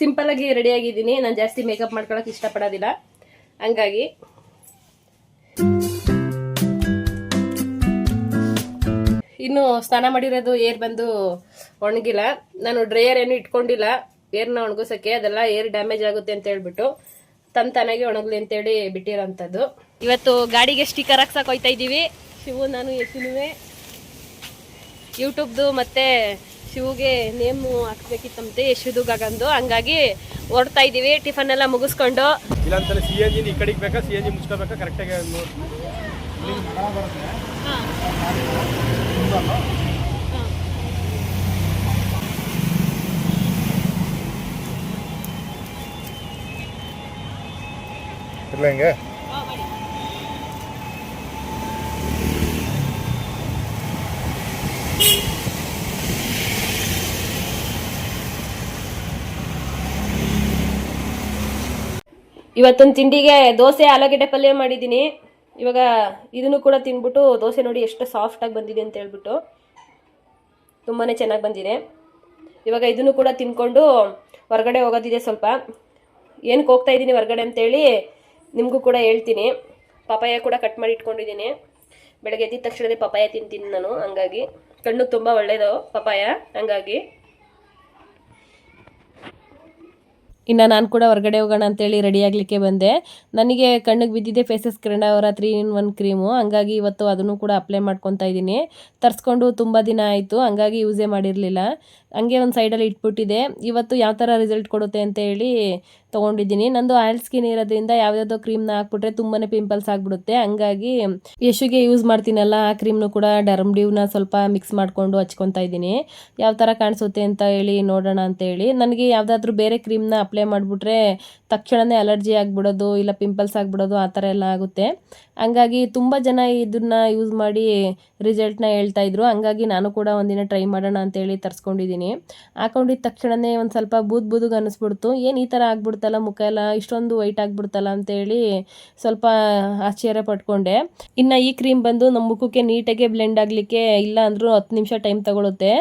Simple ಆಗಿ ready ಆಗಿದ್ದೀನಿ. ನಾನು ಜಾಸ್ತಿ ಮೇಕಪ್ ಮಾಡ್ಕೊಳಕ್ ಇಷ್ಟಪಡೋದಿಲ್ಲ. ಹಂಗಾಗಿ. ಇನ್ನು ಸ್ನಾನ ಮಾಡಿರೋದು ಏರ್ ಬಂದು ಒಣಗಿಲ್ಲ. ನಾನು ಡ್ರೈಯರ್ ಏನು ಇಟ್ಕೊಂಡಿಲ್ಲ. ಏರ್ನ ಒಣಗಿಸಕ್ಕೆ ಅದೆಲ್ಲ ಏರ್ ಡ್ಯಾಮೇಜ್ ಆಗುತ್ತೆ ಅಂತ ಹೇಳ್ಬಿಟ್ಟು ತನ್ ತಾನಾಗೆ ಒಣಗ್ಲಿ ಅಂತೇಳಿ ಬಿಟ್ಟಿರೋಂಥದ್ದು. ಇವತ್ತು ಗಾಡಿಗೆ ಸ್ಟಿಕರ್ ಹಾಕ್ಸಕ್ ಹೋಯ್ತಾ ಇದೀವಿ ಶಿವು, ನಾನು, ಯಶುನುವೆ. ಯೂಟ್ಯೂಬ್ದು ಮತ್ತೆ ಶಿವುಗೆ ನೇಮು ಹಾಕ್ಬೇಕಿತ್ತಂತೆ ಯಶುದು ಗಗಂದು ಹಂಗಾಗಿ ಹೊರಡ್ತಾ ಇದೀವಿ ಟಿಫನ್ ಎಲ್ಲ ಮುಗಿಸ್ಕೊಂಡು. ಇಲ್ಲಾಂತಂದ್ರೆ ಸಿ ಎನ್ ಜಿ ಈ ಕಡೆಗೆ ಬೇಕಾ ಸಿ ಎನ್ ಜಿ ಮುಚ್ಕೋಬೇಕಾ? ಕರೆಕ್ಟಾಗಿ ನೋಡಿ. ಇಲ್ಲ ಹಿಂಗೆ? ಇವತ್ತೊಂದು ತಿಂಡಿಗೆ ದೋಸೆ, ಆಲೂಗಡ್ಡೆ ಪಲ್ಯ ಮಾಡಿದ್ದೀನಿ. ಇವಾಗ ಇದನ್ನು ಕೂಡ ತಿನ್ಬಿಟ್ಟು ದೋಸೆ ನೋಡಿ ಎಷ್ಟು ಸಾಫ್ಟಾಗಿ ಬಂದಿದೆ ಅಂತ ಹೇಳ್ಬಿಟ್ಟು ತುಂಬಾ ಚೆನ್ನಾಗಿ ಬಂದಿದೆ. ಇವಾಗ ಇದನ್ನು ಕೂಡ ತಿನ್ಕೊಂಡು ಹೊರಗಡೆ ಹೋಗೋದಿದೆ ಸ್ವಲ್ಪ. ಏನಕ್ಕೆ ಹೋಗ್ತಾ ಇದ್ದೀನಿ ಹೊರಗಡೆ ಅಂತೇಳಿ ನಿಮಗೂ ಕೂಡ ಹೇಳ್ತೀನಿ. ಪಪಾಯ ಕೂಡ ಕಟ್ ಮಾಡಿ ಇಟ್ಕೊಂಡಿದ್ದೀನಿ. ಬೆಳಗ್ಗೆ ಎದ್ದಿದ ತಕ್ಷಣದೇ ಪಪಾಯ ತಿಂತೀನಿ ನಾನು, ಹಂಗಾಗಿ. ಕಣ್ಣು ತುಂಬ ಒಳ್ಳೆಯದು ಪಪಾಯ ಹಂಗಾಗಿ. ಇನ್ನು ನಾನು ಕೂಡ ಹೊರಗಡೆ ಹೋಗೋಣ ಅಂತೇಳಿ ರೆಡಿ ಆಗಲಿಕ್ಕೆ ಬಂದೆ. ನನಗೆ ಕಣ್ಣಿಗೆ ಬಿದ್ದಿದೆ ಫೇಸಸ್ ಕಿರಣ ಅವರ ತ್ರೀ ಇನ್ ಒನ್ ಕ್ರೀಮು ಹಂಗಾಗಿ ಇವತ್ತು ಅದನ್ನು ಕೂಡ ಅಪ್ಲೈ ಮಾಡ್ಕೊತಾ ಇದ್ದೀನಿ. ತರಿಸ್ಕೊಂಡು ತುಂಬ ದಿನ ಆಯಿತು, ಹಂಗಾಗಿ ಯೂಸೇ ಮಾಡಿರಲಿಲ್ಲ. ಹಂಗೆ ಒಂದು ಸೈಡಲ್ಲಿ ಇಟ್ಬಿಟ್ಟಿದೆ. ಇವತ್ತು ಯಾವ ಥರ ರಿಸಲ್ಟ್ ಕೊಡುತ್ತೆ ಅಂತ ಹೇಳಿ ತೊಗೊಂಡಿದ್ದೀನಿ. ನಂದು ಆಯಿಲ್ ಸ್ಕಿನ್ ಇರೋದ್ರಿಂದ ಯಾವುದಾದ್ರು ಕ್ರೀಮ್ನ ಹಾಕ್ಬಿಟ್ರೆ ತುಂಬಾ ಪಿಂಪಲ್ಸ್ ಆಗಿಬಿಡುತ್ತೆ. ಹಂಗಾಗಿ ಯಶುಗೆ ಯೂಸ್ ಮಾಡ್ತೀನಲ್ಲ, ಆ ಕ್ರೀಮ್ನು ಕೂಡ ಡರ್ಮ್ ಡ್ಯೂನ ಸ್ವಲ್ಪ ಮಿಕ್ಸ್ ಮಾಡಿಕೊಂಡು ಹಚ್ಕೊತಾ ಇದ್ದೀನಿ. ಯಾವ ಥರ ಕಾಣಿಸುತ್ತೆ ಅಂತ ಹೇಳಿ ನೋಡೋಣ ಅಂತ ಹೇಳಿ. ನನಗೆ ಯಾವುದಾದ್ರೂ ಬೇರೆ ಕ್ರೀಮ್ನ ಅಪ್ಲೈ ಮಾಡಿಬಿಟ್ರೆ ತಕ್ಷಣವೇ ಅಲರ್ಜಿ ಆಗಿಬಿಡೋದು, ಇಲ್ಲ ಪಿಂಪಲ್ಸ್ ಆಗಿಬಿಡೋದು, ಆ ಥರ ಎಲ್ಲ ಆಗುತ್ತೆ. ಹಂಗಾಗಿ ತುಂಬ ಜನ ಇದನ್ನ ಯೂಸ್ ಮಾಡಿ ರಿಸಲ್ಟ್ನ ಹೇಳ್ತಾ ಇದ್ರು. ಹಂಗಾಗಿ ನಾನು ಕೂಡ ಒಂದಿನ ಟ್ರೈ ಮಾಡೋಣ ಅಂತೇಳಿ ತರಿಸ್ಕೊಂಡಿದ್ದೀನಿ. ಹಾಕೊಂಡಿದ್ದ ತಕ್ಷಣವೇ ಒಂದು ಸ್ವಲ್ಪ ಬೂದ್ ಬೂದುಗೆ ಅನ್ನಿಸ್ಬಿಡ್ತು ಏನು ಈ ಥರ ಆಗ್ಬಿಡ್ತಲ್ಲ, ಮುಖ ಎಲ್ಲ ಇಷ್ಟೊಂದು ವೈಟ್ ಆಗ್ಬಿಡ್ತಲ್ಲ ಅಂತೇಳಿ ಸ್ವಲ್ಪ ಆಶ್ಚರ್ಯ ಪಟ್ಕೊಂಡೆ. ಇನ್ನು ಈ ಕ್ರೀಮ್ ಬಂದು ನಮ್ಮ ಮುಖಕ್ಕೆ ನೀಟಾಗಿ ಬ್ಲೆಂಡ್ ಆಗಲಿಕ್ಕೆ ಇಲ್ಲ ಅಂದರೂ ಹತ್ತು ನಿಮಿಷ ಟೈಮ್ ತಗೊಳುತ್ತೆ.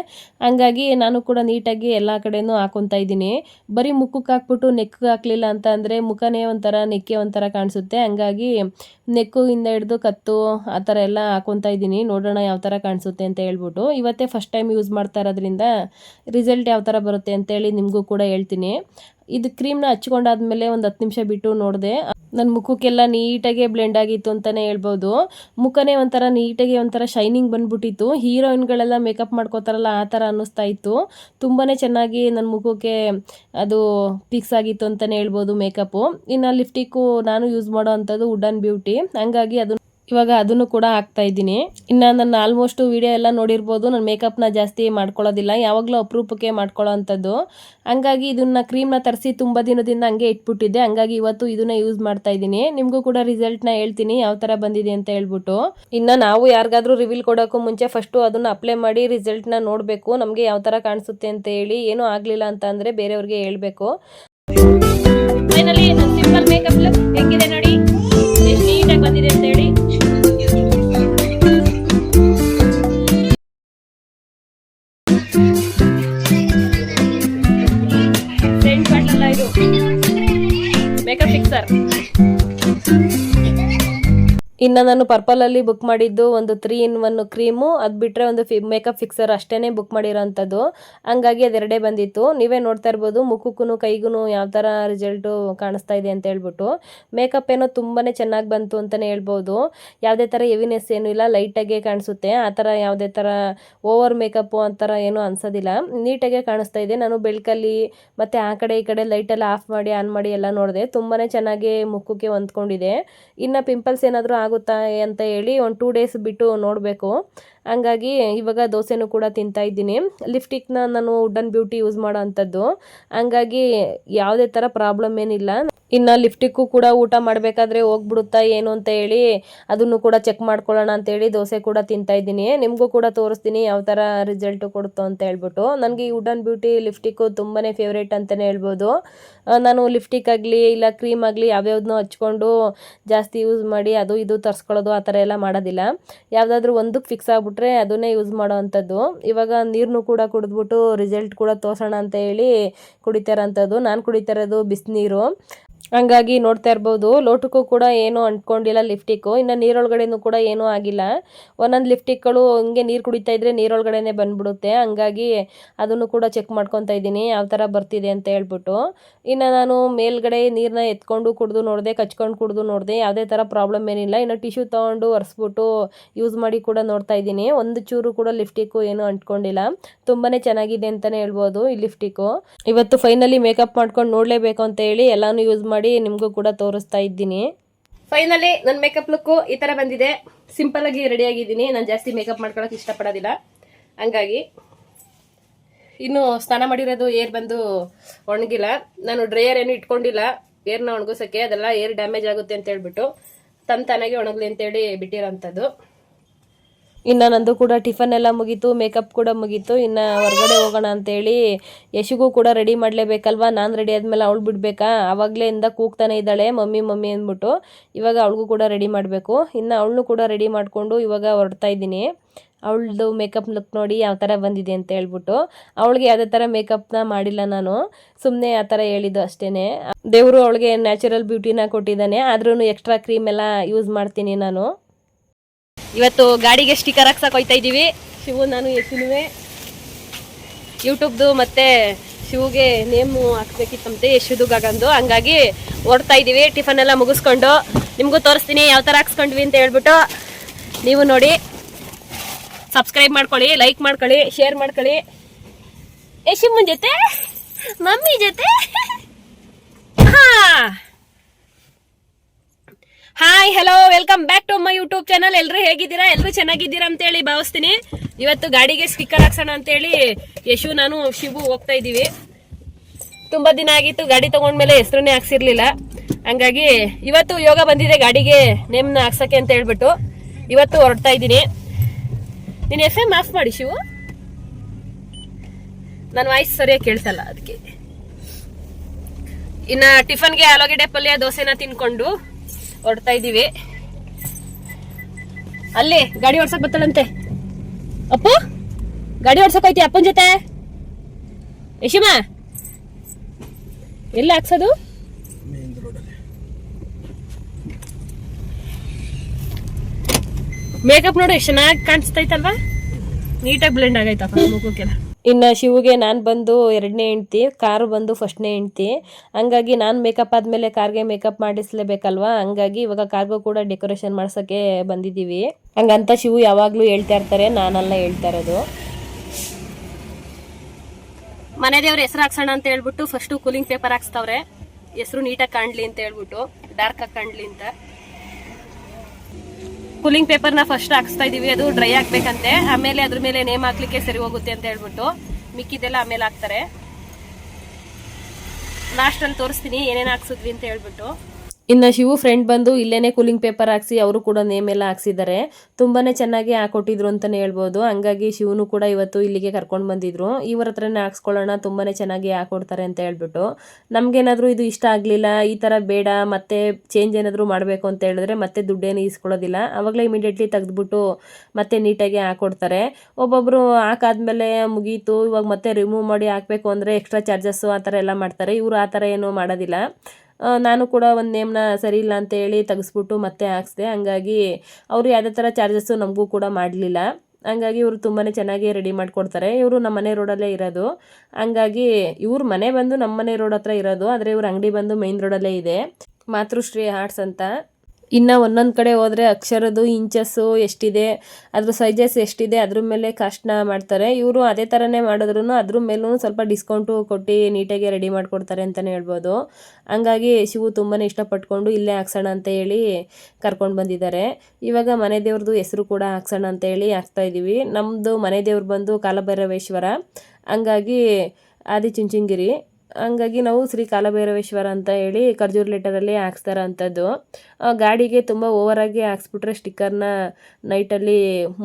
ಹಂಗಾಗಿ ನಾನು ಕೂಡ ನೀಟಾಗಿ ಎಲ್ಲ ಕಡೆನೂ ಹಾಕೊತಾ ಇದ್ದೀನಿ. ಬರೀ ಮುಖಕ್ಕೆ ಹಾಕ್ಬಿಟ್ಟು ನೆಕ್ಗೆ ಹಾಕಲಿಲ್ಲ ಅಂತ ಅಂದರೆ ಮುಖನೇ ಒಂಥರ ನೆಕ್ಕೆ ಒಂಥರ ಕಾಣಿಸುತ್ತೆ. ಹಂಗಾಗಿ ನೆಕ್ಕು ಇಂದ ಹಿಡ್ದು ಕತ್ತು ಆ ಥರ ಎಲ್ಲ ಹಾಕೊತಾ ಇದ್ದೀನಿ. ನೋಡೋಣ ಯಾವ ಥರ ಕಾಣಿಸುತ್ತೆ ಅಂತ ಹೇಳ್ಬಿಟ್ಟು. ಇವತ್ತೇ ಫಸ್ಟ್ ಟೈಮ್ ಯೂಸ್ ಮಾಡ್ತಾ ಇರೋದ್ರಿಂದ ರಿಸಲ್ಟ್ ಯಾವ ಥರ ಬರುತ್ತೆ ಅಂತೇಳಿ ನಿಮಗೂ ಕೂಡ ಹೇಳ್ತೀನಿ. ಇದು ಕ್ರೀಮ್ನ ಹಚ್ಕೊಂಡಾದ್ಮೇಲೆ ಒಂದು ಹತ್ತು ನಿಮಿಷ ಬಿಟ್ಟು ನೋಡಿದೆ. ನನ್ನ ಮುಖಕ್ಕೆಲ್ಲ ನೀಟಾಗಿ ಬ್ಲೆಂಡ್ ಆಗಿತ್ತು ಅಂತಲೇ ಹೇಳ್ಬೋದು. ಮುಖನೇ ಒಂಥರ ನೀಟಾಗಿ ಒಂಥರ ಶೈನಿಂಗ್ ಬಂದ್ಬಿಟ್ಟಿತ್ತು. ಹೀರೋಯಿನ್ಗಳೆಲ್ಲ ಮೇಕಪ್ ಮಾಡ್ಕೋತಾರಲ್ಲ, ಆ ಥರ ಅನ್ನಿಸ್ತಾ ಇತ್ತು. ತುಂಬಾ ಚೆನ್ನಾಗಿ ನನ್ನ ಮುಖಕ್ಕೆ ಅದು ಫಿಕ್ಸ್ ಆಗಿತ್ತು ಅಂತಲೇ ಹೇಳ್ಬೋದು ಮೇಕಪ್ಪು ಇನ್ನು ಲಿಫ್ಟಿಕ್ಕು ನಾನು ಯೂಸ್ ಮಾಡೋ ಅಂಥದ್ದು ವುಡನ್ ಬ್ಯೂಟಿ ಹಂಗಾಗಿ ಅದು ಇವಾಗ ಅದನ್ನು ಕೂಡ ಹಾಕ್ತಾ ಇದ್ದೀನಿ. ಇನ್ನು ನನ್ನ ಆಲ್ಮೋಸ್ಟ್ ವಿಡಿಯೋ ಎಲ್ಲ ನೋಡಿರ್ಬೋದು. ನಾನು ಮೇಕಪ್ನ ಜಾಸ್ತಿ ಮಾಡ್ಕೊಳ್ಳೋದಿಲ್ಲ. ಯಾವಾಗಲೂ ಅಪರೂಪಕ್ಕೆ ಮಾಡ್ಕೊಳ್ಳೋ ಅಂಥದ್ದು. ಹಂಗಾಗಿ ಇದನ್ನ ಕ್ರೀಮ್ನ ತರಿಸಿ ತುಂಬ ದಿನದಿಂದ ಹಂಗೆ ಇಟ್ಬಿಟ್ಟಿದ್ದೆ. ಹಂಗಾಗಿ ಇವತ್ತು ಇದನ್ನ ಯೂಸ್ ಮಾಡ್ತಾ ಇದ್ದೀನಿ. ನಿಮಗೂ ಕೂಡ ರಿಸಲ್ಟ್ನ ಹೇಳ್ತೀನಿ. ಯಾವ ಥರ ಬಂದಿದೆ ಅಂತ ಹೇಳ್ಬಿಟ್ಟು. ಇನ್ನು ನಾವು ಯಾರಿಗಾದ್ರೂ ರಿವೀಲ್ ಕೊಡೋಕ್ಕೂ ಮುಂಚೆ ಫಸ್ಟು ಅದನ್ನ ಅಪ್ಲೈ ಮಾಡಿ ರಿಸಲ್ಟ್ನ ನೋಡಬೇಕು. ನಮಗೆ ಯಾವ ಥರ ಕಾಣಿಸುತ್ತೆ ಅಂತ ಹೇಳಿ, ಏನೂ ಆಗಲಿಲ್ಲ ಅಂತ ಅಂದರೆ ಬೇರೆಯವ್ರಿಗೆ ಹೇಳಬೇಕು. ಫೈನಲಿ ಸಿಂಪಲ್ ಮೇಕಪ್ ಹೆಂಗಿದೆ ನೋಡಿ. ಎಷ್ಟು ನೀಟಾಗಿ ಬಂದಿದೆ ಅಂತ ಹೇಳಿ. ಇನ್ನು ನಾನು ಪರ್ಪಲಲ್ಲಿ ಬುಕ್ ಮಾಡಿದ್ದು ಒಂದು ತ್ರೀ ಇನ್ ಒನ್ ಕ್ರೀಮು ಅದು ಬಿಟ್ಟರೆ ಒಂದು ಫಿ ಮೇಕಪ್ ಫಿಕ್ಸರ್ ಅಷ್ಟೇ ಬುಕ್ ಮಾಡಿರೋಂಥದ್ದು. ಹಂಗಾಗಿ ಅದೆರಡೇ ಬಂದಿತ್ತು. ನೀವೇ ನೋಡ್ತಾ ಇರ್ಬೋದು ಮುಖಕ್ಕೂ ಕೈಗೂ ಯಾವ ಥರ ರಿಸಲ್ಟು ಕಾಣಿಸ್ತಾ ಇದೆ ಅಂತ ಹೇಳ್ಬಿಟ್ಟು. ಮೇಕಪ್ ಏನೋ ತುಂಬಾ ಚೆನ್ನಾಗಿ ಬಂತು ಅಂತಲೇ ಹೇಳ್ಬೋದು. ಯಾವುದೇ ಥರ ಎವಿನೆಸ್ ಏನೂ ಇಲ್ಲ ಲೈಟಾಗೆ ಕಾಣಿಸುತ್ತೆ. ಆ ಥರ ಯಾವುದೇ ಥರ ಓವರ್ ಮೇಕಪ್ಪು ಆ ಥರ ಏನೂ ಅನ್ಸೋದಿಲ್ಲ. ನೀಟಾಗೆ ಕಾಣಿಸ್ತಾ ಇದೆ. ನಾನು ಬೆಳಕಲ್ಲಿ ಮತ್ತು ಆ ಕಡೆ ಈ ಕಡೆ ಲೈಟೆಲ್ಲ ಆಫ್ ಮಾಡಿ ಆನ್ ಮಾಡಿ ಎಲ್ಲ ನೋಡಿದೆ. ತುಂಬಾ ಚೆನ್ನಾಗಿ ಮುಖಕ್ಕೆ ಹೊಂದ್ಕೊಂಡಿದೆ. ಇನ್ನು ಪಿಂಪಲ್ಸ್ ಏನಾದರೂ ಆಗುತ್ತಾ? ಅಂತ ಹೇಳಿ ಒಂದು ಟೂ ಡೇಸ್ ಬಿಟ್ಟು ನೋಡಬೇಕು. ಹಂಗಾಗಿ ಇವಾಗ ದೋಸೆನೂ ಕೂಡ ತಿಂತಾ ಇದ್ದೀನಿ. ಲಿಫ್ಟಿಕ್ನ ನಾನು ವುಡನ್ ಬ್ಯೂಟಿ ಯೂಸ್ ಮಾಡೋ ಅಂಥದ್ದು. ಹಂಗಾಗಿ ಯಾವುದೇ ಥರ ಪ್ರಾಬ್ಲಮ್ ಏನಿಲ್ಲ. ಇನ್ನು ಲಿಫ್ಟಿಕ್ಕೂ ಕೂಡ ಊಟ ಮಾಡಬೇಕಾದ್ರೆ ಹೋಗ್ಬಿಡುತ್ತಾ ಏನು ಅಂತ ಹೇಳಿ ಅದನ್ನು ಕೂಡ ಚೆಕ್ ಮಾಡ್ಕೊಳ್ಳೋಣ ಅಂತೇಳಿ ದೋಸೆ ಕೂಡ ತಿಂತಾ ಇದ್ದೀನಿ. ನಿಮಗೂ ಕೂಡ ತೋರಿಸ್ತೀನಿ ಯಾವ ಥರ ರಿಸಲ್ಟು ಕೊಡುತ್ತೋ ಅಂತ ಹೇಳ್ಬಿಟ್ಟು. ನನಗೆ ಈ ವುಡನ್ ಬ್ಯೂಟಿ ಲಿಫ್ಟಿಕ್ಕು ತುಂಬಾ ಫೇವ್ರೇಟ್ ಅಂತಲೇ ಹೇಳ್ಬೋದು. ನಾನು ಲಿಫ್ಟಿಕ್ ಆಗಲಿ ಇಲ್ಲ ಕ್ರೀಮ್ ಆಗಲಿ ಯಾವ್ಯಾವ್ದನ್ನೋ ಹಚ್ಕೊಂಡು ಜಾಸ್ತಿ ಯೂಸ್ ಮಾಡಿ ಅದು ಇದು ತರಿಸ್ಕೊಳ್ಳೋದು ಆ ಥರ ಎಲ್ಲ ಮಾಡೋದಿಲ್ಲ. ಯಾವುದಾದ್ರೂ ಒಂದಕ್ಕೆ ಫಿಕ್ಸ್ ಆಗಿಬಿಟ್ರೆ ಅದನ್ನೇ ಯೂಸ್ ಮಾಡೋ ಅಂಥದ್ದು ಇವಾಗ ನೀರನ್ನು ಕೂಡ ಕುಡಿದ್ಬಿಟ್ಟು ರಿಸಲ್ಟ್ ಕೂಡ ತೋರ್ಸೋಣ ಅಂತ ಹೇಳಿ ಕುಡಿತಾ ಇರೋಂಥದ್ದು. ನಾನು ಕುಡಿತಾ ಇರೋದು ಬಿಸಿನೀರು. ಹಂಗಾಗಿ ನೋಡ್ತಾ ಇರ್ಬೋದು. ಲೋಟಕ್ಕೂ ಕೂಡ ಏನೂ ಅಂಟ್ಕೊಂಡಿಲ್ಲ ಲಿಫ್ಟಿಕ್ಕು. ಇನ್ನು ನೀರೊಳಗಡೆನೂ ಕೂಡ ಏನೂ ಆಗಿಲ್ಲ. ಒಂದೊಂದು ಲಿಫ್ಟಿಕ್ಗಳು ಹಂಗೆ ನೀರು ಕುಡಿತಾ ಇದ್ರೆ ನೀರೊಳಗಡೆನೆ ಬಂದ್ಬಿಡುತ್ತೆ. ಹಂಗಾಗಿ ಅದನ್ನು ಕೂಡ ಚೆಕ್ ಮಾಡ್ಕೊತಾ ಇದ್ದೀನಿ. ಯಾವ ಥರ ಬರ್ತಿದೆ ಅಂತ ಹೇಳ್ಬಿಟ್ಟು. ಇನ್ನು ನಾನು ಮೇಲ್ಗಡೆ ನೀರನ್ನ ಎತ್ಕೊಂಡು ಕುಡಿದು ನೋಡಿದೆ, ಕಚ್ಕೊಂಡು ಕುಡಿದು ನೋಡಿದೆ, ಯಾವುದೇ ಥರ ಪ್ರಾಬ್ಲಮ್ ಏನಿಲ್ಲ. ಇನ್ನು ಟಿಶ್ಯೂ ತೊಗೊಂಡು ಒರೆಸ್ಬಿಟ್ಟು ಯೂಸ್ ಮಾಡಿ ಕೂಡ ನೋಡ್ತಾ ಇದ್ದೀನಿ. ಒಂದು ಚೂರು ಕೂಡ ಲಿಫ್ಟಿಕ್ಕು ಏನೂ ಅಂಟ್ಕೊಂಡಿಲ್ಲ. ತುಂಬಾ ಚೆನ್ನಾಗಿದೆ ಅಂತಲೇ ಹೇಳ್ಬೋದು ಈ ಲಿಫ್ಟಿಕ್ಕು. ಇವತ್ತು ಫೈನಲಿ ಮೇಕಪ್ ಮಾಡ್ಕೊಂಡು ನೋಡಲೇಬೇಕು ಅಂತ ಹೇಳಿ ಎಲ್ಲಾನು ಯೂಸ್ ಮಾಡಿ ನಿಮಗೂ ಕೂಡ ತೋರಿಸ್ತಾ ಇದ್ದೀನಿ. ಫೈನಲಿ ನನ್ನ ಮೇಕಪ್ ಲುಕ್ಕು ಈ ಥರ ಬಂದಿದೆ. ಸಿಂಪಲ್ ಆಗಿ ರೆಡಿ ಆಗಿದ್ದೀನಿ. ನಾನು ಜಾಸ್ತಿ ಮೇಕಪ್ ಮಾಡ್ಕೊಳಕ್ಕೆ ಇಷ್ಟಪಡೋದಿಲ್ಲ. ಹಂಗಾಗಿ, ಇನ್ನು ಸ್ನಾನ ಮಾಡಿರೋದು ಏರ್ ಬಂದು ಒಣಗಿಲ್ಲ. ನಾನು ಡ್ರೈಯರ್ ಏನು ಇಟ್ಕೊಂಡಿಲ್ಲ. ಏರ್ನ ಒಣಗಿಸೋಕ್ಕೆ ಅದೆಲ್ಲ ಏರ್ ಡ್ಯಾಮೇಜ್ ಆಗುತ್ತೆ ಅಂತ ಹೇಳ್ಬಿಟ್ಟು ತಮ್ಮ ತಾನಾಗೆ ಒಣಗಲಿ ಅಂತೇಳಿ ಬಿಟ್ಟಿರೋಂಥದ್ದು. ಇನ್ನು ನಂದು ಕೂಡ ಟಿಫನ್ ಎಲ್ಲ ಮುಗೀತು ಮೇಕಪ್ ಕೂಡ ಮುಗೀತು. ಇನ್ನು ಹೊರಗಡೆ ಹೋಗೋಣ ಅಂತೇಳಿ ಯಶಿಗೂ ಕೂಡ ರೆಡಿ ಮಾಡಲೇಬೇಕಲ್ವಾ? ನಾನು ರೆಡಿ ಆದಮೇಲೆ ಅವಳು ಬಿಡಬೇಕಾ? ಆವಾಗಲೇ ಇಂದ ಕೂಗ್ತಾನೆ ಇದ್ದಾಳೆ, ಮಮ್ಮಿ ಮಮ್ಮಿ ಅಂದ್ಬಿಟ್ಟು. ಇವಾಗ ಅವಳಿಗೂ ಕೂಡ ರೆಡಿ ಮಾಡಬೇಕು. ಇನ್ನು ಅವಳನ್ನು ಕೂಡ ರೆಡಿ ಮಾಡಿಕೊಂಡು ಇವಾಗ ಹೊರಡ್ತಾ ಇದ್ದೀನಿ. ಅವಳದು ಮೇಕಪ್ ಲುಕ್ ನೋಡಿ ಯಾವ ಥರ ಬಂದಿದೆ ಅಂತ ಹೇಳ್ಬಿಟ್ಟು. ಅವಳಿಗೆ ಯಾವುದೇ ಥರ ಮೇಕಪ್ನ ಮಾಡಿಲ್ಲ ನಾನು. ಸುಮ್ಮನೆ ಆ ಥರ ಹೇಳಿದ್ದು ಅಷ್ಟೇ ದೇವರು ಅವಳಿಗೆ ನ್ಯಾಚುರಲ್ ಬ್ಯೂಟಿನ ಕೊಟ್ಟಿದ್ದಾನೆ. ಆದ್ರೂ ಎಕ್ಸ್ಟ್ರಾ ಕ್ರೀಮ್ ಎಲ್ಲ ಯೂಸ್ ಮಾಡ್ತೀನಿ ನಾನು. ಇವತ್ತು ಗಾಡಿಗೆ ಸ್ಟಿಕರ್ ಹಾಕ್ಸಕ್ ಹೋಯ್ತಾ ಇದ್ದೀವಿ. ಶಿವು, ನಾನು ಯಶಿನುವೆ. ಯೂಟ್ಯೂಬ್ದು ಮತ್ತು ಶಿವುಗೆ ನೇಮು ಹಾಕ್ಬೇಕಿತ್ತಂತೆ, ಯಶುದು ಗಗಂದು ಹಂಗಾಗಿ ಓಡ್ತಾ ಇದ್ದೀವಿ ಟಿಫನ್ ಎಲ್ಲ ಮುಗಿಸ್ಕೊಂಡು. ನಿಮಗೂ ತೋರಿಸ್ತೀನಿ ಯಾವ ಥರ ಹಾಕ್ಸ್ಕೊಂಡ್ವಿ ಅಂತ ಹೇಳ್ಬಿಟ್ಟು. ನೀವು ನೋಡಿ. ಸಬ್ಸ್ಕ್ರೈಬ್ ಮಾಡ್ಕೊಳ್ಳಿ ಲೈಕ್ ಮಾಡ್ಕೊಳ್ಳಿ ಶೇರ್ ಮಾಡ್ಕೊಳ್ಳಿ. ಯಶಿಮ್ಮನ ಜೊತೆ, ಮಮ್ಮಿ ಜೊತೆ. ಹಾ! Hi hello welcome back to my YouTube channel ಎಲ್ಲರೂ ಹೇಗಿದ್ದೀರಾ? ಎಲ್ಲರೂ ಚೆನ್ನಾಗಿದ್ದೀರಾ ಅಂತೇಳಿ ಭಾವಿಸ್ತೀನಿ. ಇವತ್ತು ಗಾಡಿಗೆ ಸ್ಟಿಕ್ಕರ್ ಹಾಕ್ಸೋಣ ಅಂತೇಳಿ ಯಶು, ನಾನು, ಶಿವು ಹೋಗ್ತಾ ಇದ್ದೀವಿ. ತುಂಬಾ ದಿನ ಆಗಿತ್ತು, ಗಾಡಿ ತಗೊಂಡ್ಮೇಲೆ ಹೆಸರನ್ನೇ ಹಾಕ್ಸಿರ್ಲಿಲ್ಲ. ಹಂಗಾಗಿ ಇವತ್ತು ಯೋಗ ಬಂದಿದೆ, ಗಾಡಿಗೆ ನೇಮ್ನ ಹಾಕ್ಸಕ್ಕೆ ಅಂತ ಹೇಳ್ಬಿಟ್ಟು ಇವತ್ತು ಹೊರಡ್ತಾ ಇದ್ದೀನಿ. ನೀನು ಎಫ್ ಎಂ ಆಫ್ ಮಾಡಿ, ಶಿವು. ನನ್ನ ವಾಯ್ಸ್ ಸರಿಯಾಗಿ ಕೇಳ್ಸಲ್ಲ ಅದಕ್ಕೆ. ಇನ್ನ ಟಿಫನ್ಗೆ ಆಲೂಗಡ್ಡೆ ಪಲ್ಯ, ದೋಸೆನ ತಿನ್ಕೊಂಡು ಹೊರಡ್ತಾ ಇದೀವಿ. ಅಲ್ಲಿ, ಗಾಡಿ ಓಡ್ಸಕ್ ಬರ್ತಾಳಂತೆ ಅಪ್ಪು, ಗಾಡಿ ಓಡ್ಸಕ್ ಐತಿ ಅಪ್ಪನ ಜೊತೆ? ಯಶಿಮ, ಎಲ್ಲಿ ಹಾಕ್ಸೋದು? ಮೇಕಪ್ ನೋಡು ಚೆನ್ನಾಗಿ ಕಾಣಿಸ್ತೈತಲ್ವಾ? ನೀಟಾಗಿ ಬ್ಲೆಂಡ್ ಆಗೈತಪ್ಪ, ಮುಖಕ್ಕೆಲ್ಲ. ಇನ್ನು ಶಿವಗೆ ನಾನು ಬಂದು ಎರಡನೇ ಹೆಂಡ್ತಿ, ಕಾರು ಬಂದು ಫಸ್ಟ್ನೇ ಹೆಂಡ್ತಿ. ಹಂಗಾಗಿ ನಾನು ಮೇಕಪ್ ಆದಮೇಲೆ ಕಾರ್ಗೆ ಮೇಕಪ್ ಮಾಡಿಸ್ಲೇಬೇಕಲ್ವಾ? ಹಂಗಾಗಿ ಇವಾಗ ಕಾರ್ಗೂ ಕೂಡ ಡೆಕೋರೇಷನ್ ಮಾಡ್ಸೋಕ್ಕೆ ಬಂದಿದ್ದೀವಿ. ಹಂಗಂತ ಶಿವು ಯಾವಾಗಲೂ ಹೇಳ್ತಾ ಇರ್ತಾರೆ, ನಾನೆಲ್ಲ ಹೇಳ್ತಾ ಇರೋದು. ಮನೆ ದೇವ್ರ ಹೆಸರು ಹಾಕ್ಸೋಣ ಅಂತ ಹೇಳ್ಬಿಟ್ಟು ಫಸ್ಟು ಕೂಲಿಂಗ್ ಪೇಪರ್ ಹಾಕ್ಸ್ತವ್ರೆ. ಹೆಸರು ನೀಟಾಗಿ ಕಾಣ್ಲಿ ಅಂತ ಹೇಳ್ಬಿಟ್ಟು ಡಾರ್ಕ್ ಆಗಿ ಕಾಣ್ಲಿ ಅಂತ. ಕೂಲಿಂಗ್ ಪೇಪರ್ನ ಫಸ್ಟ್ ಹಾಕ್ಸ್ತಾ ಇದೀವಿ. ಅದು ಡ್ರೈ ಆಗ್ಬೇಕಂತೆ. ಆಮೇಲೆ ಅದ್ರ ಮೇಲೆ ನೇಮ್ ಹಾಕ್ಲಿಕ್ಕೆ ಸರಿ ಹೋಗುತ್ತೆ ಅಂತ ಹೇಳ್ಬಿಟ್ಟು ಮಿಕ್ಕಿದೆಲ್ಲ ಆಮೇಲೆ ಹಾಕ್ತಾರೆ. ಲಾಸ್ಟ್ ಅಲ್ಲಿ ತೋರಿಸ್ತೀನಿ ಏನೇನು ಹಾಕ್ಸಿದ್ವಿ ಅಂತ ಹೇಳ್ಬಿಟ್ಟು. ಇನ್ನು ಶಿವು ಫ್ರೆಂಡ್ ಬಂದು ಇಲ್ಲೇ ಕೂಲಿಂಗ್ ಪೇಪರ್ ಹಾಕ್ಸಿ ಅವರು ಕೂಡ ನೇಮ್ ಎಲ್ಲ ಹಾಕ್ಸಿದ್ದಾರೆ ತುಂಬಾ ಚೆನ್ನಾಗಿ ಹಾಕೊಟ್ಟಿದ್ರು ಅಂತಲೇ ಹೇಳ್ಬೋದು. ಹಂಗಾಗಿ ಶಿವನು ಕೂಡ ಇವತ್ತು ಇಲ್ಲಿಗೆ ಕರ್ಕೊಂಡು ಬಂದಿದ್ರು. ಇವರ ಹತ್ರನೇ ಹಾಕ್ಸ್ಕೊಳ್ಳೋಣ ತುಂಬಾ ಚೆನ್ನಾಗಿ ಹಾಕೊಡ್ತಾರೆ ಅಂತ ಹೇಳ್ಬಿಟ್ಟು. ನಮಗೇನಾದರೂ ಇದು ಇಷ್ಟ ಆಗಲಿಲ್ಲ, ಈ ಥರ ಬೇಡ, ಮತ್ತೆ ಚೇಂಜ್ ಏನಾದರೂ ಮಾಡಬೇಕು ಅಂತ ಹೇಳಿದ್ರೆ ಮತ್ತೆ ದುಡ್ಡೇನು ಇಸ್ಕೊಳ್ಳೋದಿಲ್ಲ ಅವಾಗಲೇ ಇಮಿಡಿಯೇಟ್ಲಿ ತೆಗೆದ್ಬಿಟ್ಟು ಮತ್ತೆ ನೀಟಾಗಿ ಹಾಕೊಡ್ತಾರೆ ಒಬ್ಬೊಬ್ಬರು ಹಾಕಾದ್ಮೇಲೆ ಮುಗೀತು, ಇವಾಗ ಮತ್ತೆ ರಿಮೂವ್ ಮಾಡಿ ಹಾಕಬೇಕು ಅಂದರೆ ಎಕ್ಸ್ಟ್ರಾ ಚಾರ್ಜಸ್ಸು ಆ ಥರ ಎಲ್ಲ ಮಾಡ್ತಾರೆ. ಇವರು ಆ ಥರ ಏನೂ ಮಾಡೋದಿಲ್ಲ. ನಾನು ಕೂಡ ಒಂದು ನೇಮ್ನ ಸರಿ ಇಲ್ಲ ಅಂತೇಳಿ ತೆಗೆಸ್ಬಿಟ್ಟು ಮತ್ತೆ ಹಾಕ್ಸಿದೆ. ಹಂಗಾಗಿ ಅವರು ಯಾವುದೇ ಥರ ಚಾರ್ಜಸ್ಸು ನಮಗೂ ಕೂಡ ಮಾಡಲಿಲ್ಲ. ಹಂಗಾಗಿ ಇವರು ತುಂಬಾ ಚೆನ್ನಾಗಿ ರೆಡಿ ಮಾಡಿಕೊಡ್ತಾರೆ. ಇವರು ನಮ್ಮ ಮನೆ ರೋಡಲ್ಲೇ ಇರೋದು. ಹಂಗಾಗಿ ಇವ್ರ ಮನೆ ಬಂದು ನಮ್ಮ ಮನೆ ರೋಡ್ ಹತ್ರ ಇರೋದು. ಆದರೆ ಇವ್ರ ಅಂಗಡಿ ಬಂದು ಮೈನ್ ರೋಡಲ್ಲೇ ಇದೆ. ಮಾತೃಶ್ರೀ ಆರ್ಟ್ಸ್ ಅಂತ. ಇನ್ನು ಒಂದೊಂದು ಕಡೆ ಹೋದರೆ ಅಕ್ಷರದ್ದು ಇಂಚಸ್ಸು ಎಷ್ಟಿದೆ, ಅದ್ರ ಸೈಜಸ್ ಎಷ್ಟಿದೆ, ಅದ್ರ ಮೇಲೆ ಕಾಸ್ಟ್ನ ಮಾಡ್ತಾರೆ. ಇವರು ಅದೇ ಥರನೇ ಮಾಡಿದ್ರು ಅದ್ರ ಮೇಲೂ ಸ್ವಲ್ಪ ಡಿಸ್ಕೌಂಟು ಕೊಟ್ಟು ನೀಟಾಗಿ ರೆಡಿ ಮಾಡಿಕೊಡ್ತಾರೆ ಅಂತಲೇ ಹೇಳ್ಬೋದು. ಹಂಗಾಗಿ ಶಿವು ತುಂಬಾ ಇಷ್ಟಪಟ್ಕೊಂಡು ಇಲ್ಲೇ ಹಾಕ್ಸೋಣ ಅಂತ ಹೇಳಿ ಕರ್ಕೊಂಡು ಬಂದಿದ್ದಾರೆ. ಇವಾಗ ಮನೆ ದೇವ್ರದ್ದು ಹೆಸರು ಕೂಡ ಹಾಕ್ಸೋಣ ಅಂತ ಹೇಳಿ ಹಾಕ್ತಾ ಇದ್ದೀವಿ ನಮ್ಮದು ಮನೆ ದೇವ್ರು ಬಂದು ಕಾಲಭೈರವೇಶ್ವರ. ಹಂಗಾಗಿ ಆದಿಚುಂಚನಗಿರಿ ಹಂಗಾಗಿ ನಾವು ಶ್ರೀ ಕಾಲಭೈರವೇಶ್ವರ ಅಂತ ಹೇಳಿ ಖರ್ಜೂರ್ ಲೆಟರಲ್ಲಿ ಹಾಕ್ಸ್ತಾರ ಅಂಥದ್ದು. ಗಾಡಿಗೆ ತುಂಬ ಓವರಾಗಿ ಹಾಕ್ಸ್ಬಿಟ್ರೆ ಸ್ಟಿಕ್ಕರ್ನ ನೈಟಲ್ಲಿ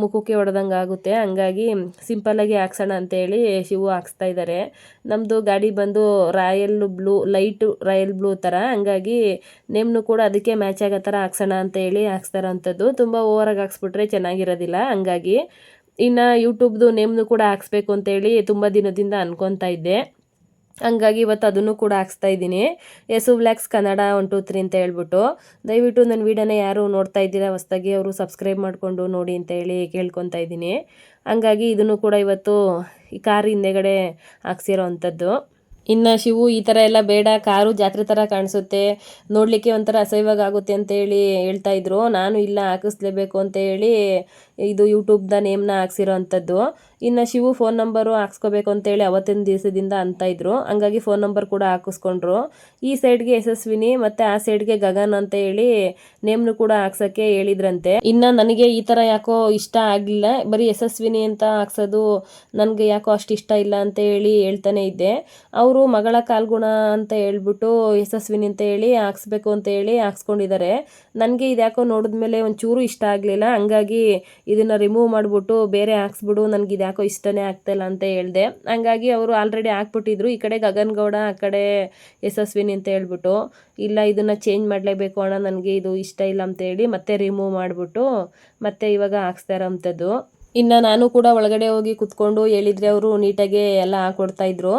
ಮುಖಕ್ಕೆ ಹೊಡೆದಂಗೆ ಆಗುತ್ತೆ. ಹಂಗಾಗಿ ಸಿಂಪಲ್ಲಾಗಿ ಹಾಕ್ಸೋಣ ಅಂತೇಳಿ ಶಿವು ಹಾಕ್ಸ್ತಾ ಇದ್ದಾರೆ ನಮ್ಮದು ಗಾಡಿ ಬಂದು royal blue, light royal blue ಥರ ಹಂಗಾಗಿ ನೇಮ್ನು ಕೂಡ ಅದಕ್ಕೆ ಮ್ಯಾಚ್ ಆಗೋ ಥರ ಹಾಕ್ಸೋಣ ಅಂತ ಹೇಳಿ ಹಾಕ್ಸ್ತಾರ ಅಂಥದ್ದು. ತುಂಬ ಓವರಾಗಿ ಹಾಕ್ಸ್ಬಿಟ್ರೆ ಚೆನ್ನಾಗಿರೋದಿಲ್ಲ. ಹಂಗಾಗಿ ಇನ್ನು ಯೂಟ್ಯೂಬ್ದು ನೇಮ್ನು ಕೂಡ ಹಾಕ್ಸ್ಬೇಕು ಅಂತೇಳಿ ತುಂಬ ದಿನದಿಂದ ಅನ್ಕೊತಾ ಇದ್ದೆ. ಹಂಗಾಗಿ ಇವತ್ತು ಅದನ್ನು ಕೂಡ ಹಾಕ್ಸ್ತಾ ಇದ್ದೀನಿ. Yes Blacks Kannada one, two, three ಅಂತ ಹೇಳ್ಬಿಟ್ಟು. ದಯವಿಟ್ಟು ನನ್ನ ವೀಡಿಯೋನ ಯಾರು ನೋಡ್ತಾ ಇದ್ದೀರಾ ಹೊಸ್ದಾಗಿ, ಅವರು ಸಬ್ಸ್ಕ್ರೈಬ್ ಮಾಡಿಕೊಂಡು ನೋಡಿ ಅಂತ ಹೇಳಿ ಕೇಳ್ಕೊತಾ ಇದ್ದೀನಿ. ಹಂಗಾಗಿ ಇದನ್ನು ಕೂಡ ಇವತ್ತು ಈ ಕಾರ್ ಹಿಂದೆಗಡೆ ಹಾಕ್ಸಿರೋ ಅಂಥದ್ದು. ಇನ್ನು ಶಿವು ಈ ಥರ ಎಲ್ಲ ಬೇಡ, ಕಾರು ಜಾತ್ರೆ ಥರ ಕಾಣಿಸುತ್ತೆ, ನೋಡಲಿಕ್ಕೆ ಒಂಥರ ಅಸಹ್ಯವಾಗುತ್ತೆ ಅಂತೇಳಿ ಹೇಳ್ತಾ ಇದ್ರು. ನಾನು ಇಲ್ಲ, ಹಾಕಿಸ್ಲೇಬೇಕು ಅಂತ ಹೇಳಿ ಇದು ಯೂಟ್ಯೂಬ್ದ ನೇಮ್ನ ಹಾಕ್ಸಿರೋ ಅಂಥದ್ದು. ಇನ್ನು ಶಿವು ಫೋನ್ ನಂಬರು ಹಾಕ್ಸ್ಕೋಬೇಕು ಅಂತೇಳಿ ಅವತ್ತಿನ ದಿವಸದಿಂದ ಅಂತ ಇದ್ರು. ಹಂಗಾಗಿ ಫೋನ್ ನಂಬರ್ ಕೂಡ ಹಾಕಿಸ್ಕೊಂಡ್ರು. ಈ ಸೈಡ್ಗೆ ಯಶಸ್ವಿನಿ ಮತ್ತು ಆ ಸೈಡ್ಗೆ ಗಗನ್ ಅಂತ ಹೇಳಿ ನೇಮ್ನು ಕೂಡ ಹಾಕ್ಸೋಕ್ಕೆ ಹೇಳಿದ್ರಂತೆ. ಇನ್ನು ನನಗೆ ಈ ಥರ ಯಾಕೋ ಇಷ್ಟ ಆಗಲಿಲ್ಲ. ಬರೀ ಯಶಸ್ವಿನಿ ಅಂತ ಹಾಕ್ಸೋದು ನನಗೆ ಯಾಕೋ ಅಷ್ಟು ಇಷ್ಟ ಇಲ್ಲ ಅಂತ ಹೇಳಿ ಹೇಳ್ತಾನೆ ಇದ್ದೆ. ಅವರು ಮಗಳ ಕಾಲ್ಗುಣ ಅಂತ ಹೇಳ್ಬಿಟ್ಟು ಯಶಸ್ವಿನಿ ಅಂತ ಹೇಳಿ ಹಾಕ್ಸ್ಬೇಕು ಅಂತ ಹೇಳಿ ಹಾಕ್ಸ್ಕೊಂಡಿದ್ದಾರೆ. ನನಗೆ ಇದ್ಯಾಕೋ ನೋಡಿದ್ಮೇಲೆ ಒಂಚೂರು ಇಷ್ಟ ಆಗಲಿಲ್ಲ. ಹಂಗಾಗಿ ಇದನ್ನು ರಿಮೂವ್ ಮಾಡಿಬಿಟ್ಟು ಬೇರೆ ಹಾಕ್ಸ್ಬಿಡು, ನನಗೆ ಇದ್ಯಾಕೋ ಇಷ್ಟನೇ ಆಗ್ತಾಯಿಲ್ಲ ಅಂತ ಹೇಳಿದೆ. ಹಂಗಾಗಿ ಅವರು ಆಲ್ರೆಡಿ ಹಾಕ್ಬಿಟ್ಟಿದ್ರು. ಈ ಕಡೆ ಗಗನ್ ಗೌಡ, ಆ ಕಡೆ ಯಶಸ್ವಿನಿ ಅಂತ ಹೇಳ್ಬಿಟ್ಟು, ಇಲ್ಲ ಇದನ್ನು ಚೇಂಜ್ ಮಾಡಲೇಬೇಕು ಅಣ್ಣ, ನನಗೆ ಇದು ಇಷ್ಟ ಇಲ್ಲ ಅಂತೇಳಿ ಮತ್ತೆ ರಿಮೂವ್ ಮಾಡಿಬಿಟ್ಟು ಮತ್ತೆ ಇವಾಗ ಹಾಕ್ಸ್ತಾ ಇರೋವಂಥದ್ದು ಇನ್ನು ನಾನು ಕೂಡ ಒಳಗಡೆ ಹೋಗಿ ಕುತ್ಕೊಂಡು ಹೇಳಿದರೆ ಅವರು ನೀಟಾಗಿ ಎಲ್ಲ ಹಾಕೊಡ್ತಾ ಇದ್ರು.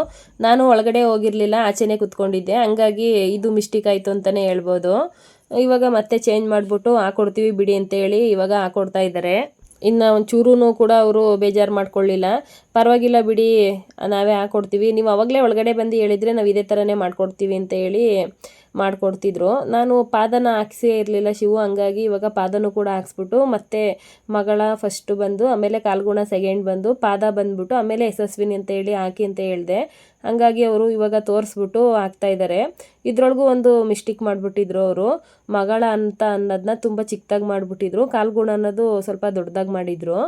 ನಾನು ಒಳಗಡೆ ಹೋಗಿರಲಿಲ್ಲ, ಆಚೆನೇ ಕುತ್ಕೊಂಡಿದ್ದೆ. ಹಂಗಾಗಿ ಇದು ಮಿಸ್ಟೇಕ್ ಆಯಿತು ಅಂತಲೇ ಹೇಳ್ಬೋದು. ಇವಾಗ ಮತ್ತೆ ಚೇಂಜ್ ಮಾಡಿಬಿಟ್ಟು ಹಾಕೊಡ್ತೀವಿ ಬಿಡಿ ಅಂತೇಳಿ ಇವಾಗ ಹಾಕೊಡ್ತಾ ಇದ್ದಾರೆ ಇನ್ನು ಒಂಚೂರೂ ಕೂಡ ಅವರು ಬೇಜಾರು ಮಾಡ್ಕೊಳ್ಳಿಲ್ಲ. ಪರವಾಗಿಲ್ಲ ಬಿಡಿ, ನಾವೇ ಹಾಕ್ಕೊಡ್ತೀವಿ ನೀವು ಅವಾಗಲೇ ಒಳಗಡೆ ಬಂದು ಹೇಳಿದರೆ ನಾವು ಇದೇ ಥರನೇ ಮಾಡ್ಕೊಡ್ತೀವಿ ಅಂತ ಹೇಳಿ ಮಾಡಿಕೊಡ್ತಿದ್ರು. ನಾನು ಪಾದನ ಹಾಕ್ಸೇ ಇರಲಿಲ್ಲ ಶಿವು, ಹಂಗಾಗಿ ಇವಾಗ ಪಾದನೂ ಕೂಡ ಹಾಕ್ಸ್ಬಿಟ್ಟು ಮತ್ತೆ ಮಗಳ ಫಸ್ಟು ಬಂದು, ಆಮೇಲೆ ಕಾಲ್ಗುಣ ಸೆಕೆಂಡ್ ಬಂದು, ಪಾದ ಬಂದ್ಬಿಟ್ಟು, ಆಮೇಲೆ ಯಶಸ್ವಿನಿ ಅಂತ ಹೇಳಿ ಹಾಕಿ ಅಂತ ಹೇಳಿದೆ. ಹಂಗಾಗಿ ಅವರು ಇವಾಗ ತೋರಿಸ್ಬಿಟ್ಟು ಹಾಕ್ತಾ ಇದ್ದಾರೆ ಇದ್ರೊಳಗೂ ಒಂದು ಮಿಸ್ಟೇಕ್ ಮಾಡಿಬಿಟ್ಟಿದ್ರು ಅವರು. ಮಗಳ ಅಂತ ಅನ್ನೋದನ್ನ ತುಂಬ ಚಿಕ್ಕದಾಗಿ ಮಾಡಿಬಿಟ್ಟಿದ್ರು. ಕಾಲ್ಗುಣ ಅನ್ನೋದು ಸ್ವಲ್ಪ ದೊಡ್ಡದಾಗಿ ಮಾಡಿದರು.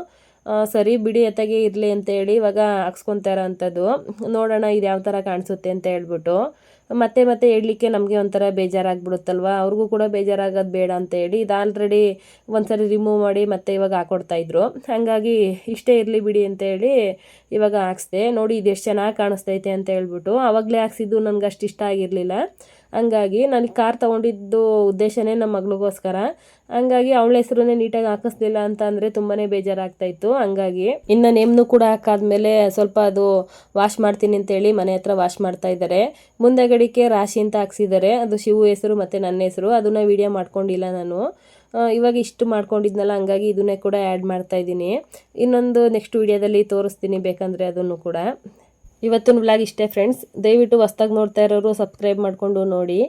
ಸರಿ ಬಿಡಿ ಎತ್ತಾಗೆ ಇರಲಿ ಅಂತೇಳಿ ಇವಾಗ ಹಾಕ್ಸ್ಕೊತಾರ ಅಂಥದ್ದು ನೋಡೋಣ ಇದು ಯಾವ ಥರ ಕಾಣಿಸುತ್ತೆ ಅಂತ ಹೇಳ್ಬಿಟ್ಟು. ಮತ್ತೆ ಮತ್ತೆ ಹೇಳಲಿಕ್ಕೆ ನಮಗೆ ಒಂಥರ ಬೇಜಾರಾಗ್ಬಿಡುತ್ತಲ್ವ? ಅವ್ರಿಗೂ ಕೂಡ ಬೇಜಾರಾಗೋದು ಬೇಡ ಅಂತ ಹೇಳಿ ಇದು ಆಲ್ರೆಡಿ ಒಂದ್ಸರಿ ರಿಮೂವ್ ಮಾಡಿ ಮತ್ತೆ ಇವಾಗ ಹಾಕೊಡ್ತಾಯಿದ್ರು ಹಾಗಾಗಿ ಇಷ್ಟೇ ಇರಲಿ ಬಿಡಿ ಅಂತ ಹೇಳಿ ಇವಾಗ ಹಾಕ್ಸ್ದೆ. ನೋಡಿ ಇದು ಎಷ್ಟು ಚೆನ್ನಾಗಿ ಕಾಣಿಸ್ತೈತೆ ಅಂತ ಹೇಳ್ಬಿಟ್ಟು. ಆವಾಗಲೇ ಹಾಕ್ಸಿದ್ದು ನನಗೆ ಅಷ್ಟು ಇಷ್ಟ ಆಗಿರಲಿಲ್ಲ. ಹಂಗಾಗಿ ನಾನು ಕಾರ್ ತೊಗೊಂಡಿದ್ದು ಉದ್ದೇಶನೇ ನಮ್ಮ ಮಗಳಿಗೋಸ್ಕರ. ಹಂಗಾಗಿ ಅವಳ ಹೆಸರನ್ನೇ ನೀಟಾಗಿ ಹಾಕಿಸ್ಲಿಲ್ಲ ಅಂತ ಅಂದರೆ ತುಂಬಾ ಬೇಜಾರಾಗ್ತಾಯಿತ್ತು ಹಂಗಾಗಿ ಇನ್ನು ನೇಮ್ನು ಕೂಡ ಹಾಕಾದ್ಮೇಲೆ ಸ್ವಲ್ಪ ಅದು ವಾಶ್ ಮಾಡ್ತೀನಿ ಅಂತೇಳಿ ಮನೆ ಹತ್ರ ವಾಶ್ ಮಾಡ್ತಾ ಇದ್ದಾರೆ. ಮುಂದೆಗಡಿಕೆ ರಾಶಿ ಅಂತ ಹಾಕ್ಸಿದ್ದಾರೆ. ಅದು ಶಿವು ಹೆಸರು ಮತ್ತು ನನ್ನ ಹೆಸರು. ಅದನ್ನು ವಿಡಿಯೋ ಮಾಡ್ಕೊಂಡಿಲ್ಲ ನಾನು. ಇವಾಗ ಇಷ್ಟು ಮಾಡ್ಕೊಂಡಿದ್ನಲ್ಲ, ಹಂಗಾಗಿ ಇದನ್ನೇ ಕೂಡ ಆ್ಯಡ್ ಮಾಡ್ತಾ ಇದ್ದೀನಿ. ಇನ್ನೊಂದು ನೆಕ್ಸ್ಟ್ ವಿಡಿಯೋದಲ್ಲಿ ತೋರಿಸ್ತೀನಿ, ಬೇಕಂದರೆ ಅದನ್ನು ಕೂಡ. ಇವತ್ತಿನ ಬ್ಲಾಗ್ ಇಷ್ಟೇ ಫ್ರೆಂಡ್ಸ್ ದಯವಿಟ್ಟು ಹೊಸ್ದಾಗಿ ನೋಡ್ತಾ ಇರೋರು ಸಬ್ಸ್ಕ್ರೈಬ್ ಮಾಡಿಕೊಂಡು ನೋಡಿ.